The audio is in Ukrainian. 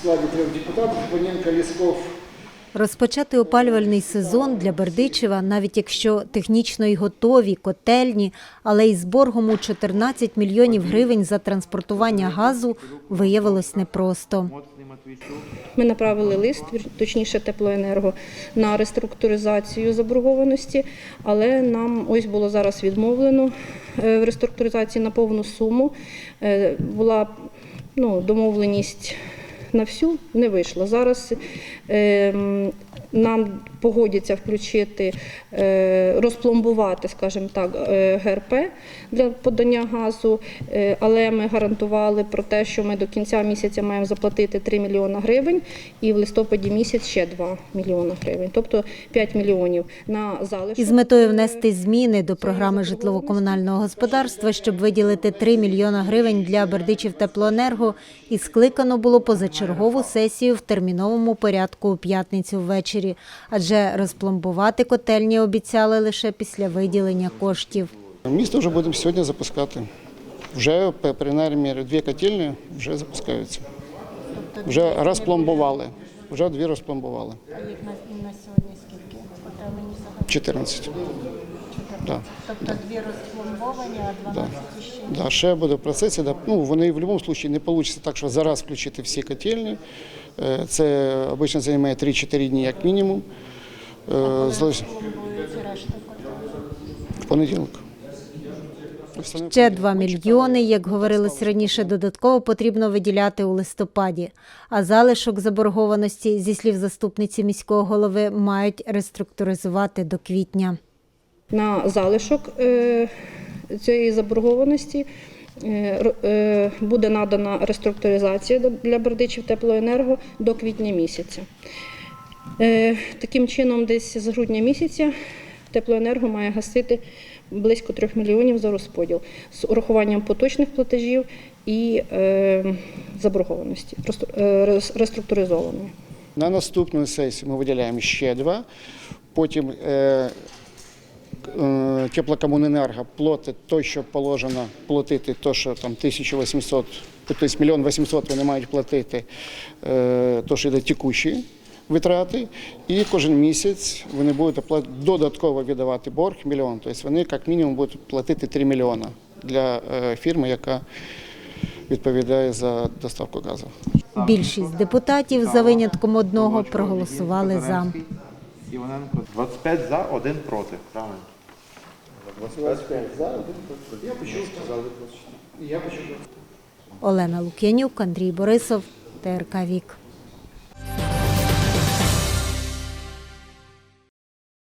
складе трех депутатов Паненко, Лесков, Розпочати опалювальний сезон для Бердичева, навіть якщо технічно й готові котельні, але із боргом у 14 мільйонів гривень за транспортування газу виявилось непросто. Ми направили лист, точніше теплоенерго, на реструктуризацію заборгованості, але нам ось було зараз відмовлено е, в реструктуризації на повну суму. Е, Була ну, домовленість на всю, не вийшло. Зараз е, м, нам погодяться включити, е, розпломбувати, скажімо так, е, ГРП для подання газу, е, але ми гарантували про те, що ми до кінця місяця маємо заплатити 3 мільйона гривень і в листопаді місяць ще 2 мільйона гривень, тобто 5 мільйонів на залишок. Із метою внести зміни до програми житлово-комунального господарства, щоб виділити 3 мільйона гривень для Бердичів теплоенерго, і скликано було позачергову сесію в терміновому порядку у п'ятницю ввечері, адже розпломбувати котельні обіцяли лише після виділення коштів. Місто вже будемо сьогодні запускати. Вже принаймні дві котельні вже запускаються. Вже розпломбували. Вже дві розпломбували. А їх на, сьогодні скільки? Котелені 14. Да. Тобто дві розпломбовані, а Да. Да, ще буде в процесі. Да. Ну, вони в будь-якому випадку не вийде так, що зараз включити всі котельні. Е, Це обично займає 3-4 дні як мінімум. Е, В понеділок. Ще 2 мільйони, як говорилось раніше, додатково потрібно виділяти у листопаді. А залишок заборгованості, зі слів заступниці міського голови, мають реструктуризувати до квітня. На залишок е, цієї заборгованості е, е, буде надана реструктуризація для Бердичів теплоенерго до квітня місяця. Таким чином, десь з грудня місяця теплоенерго має гасити близько 3 мільйонів за розподіл з урахуванням поточних платежів і заборгованості реструктуризованої. На наступну сесію ми виділяємо ще два. Потім теплокомуненерго платить те, що положено платити, то, що там 1800, тобто мільйон 800 вони мають платити, е, то, що йде текущі витрати. І кожен місяць вони будуть додатково віддавати борг мільйон. Тобто вони як мінімум будуть платити 3 мільйона для е, фірми, яка відповідає за доставку газу. Більшість депутатів, за винятком одного, проголосували за. Іваненко 25 за, 1 проти. Правильно. 25 за, Я почув, сказали. Я почув. Олена Лук'янюк, Андрій Борисов, ТРК Вік.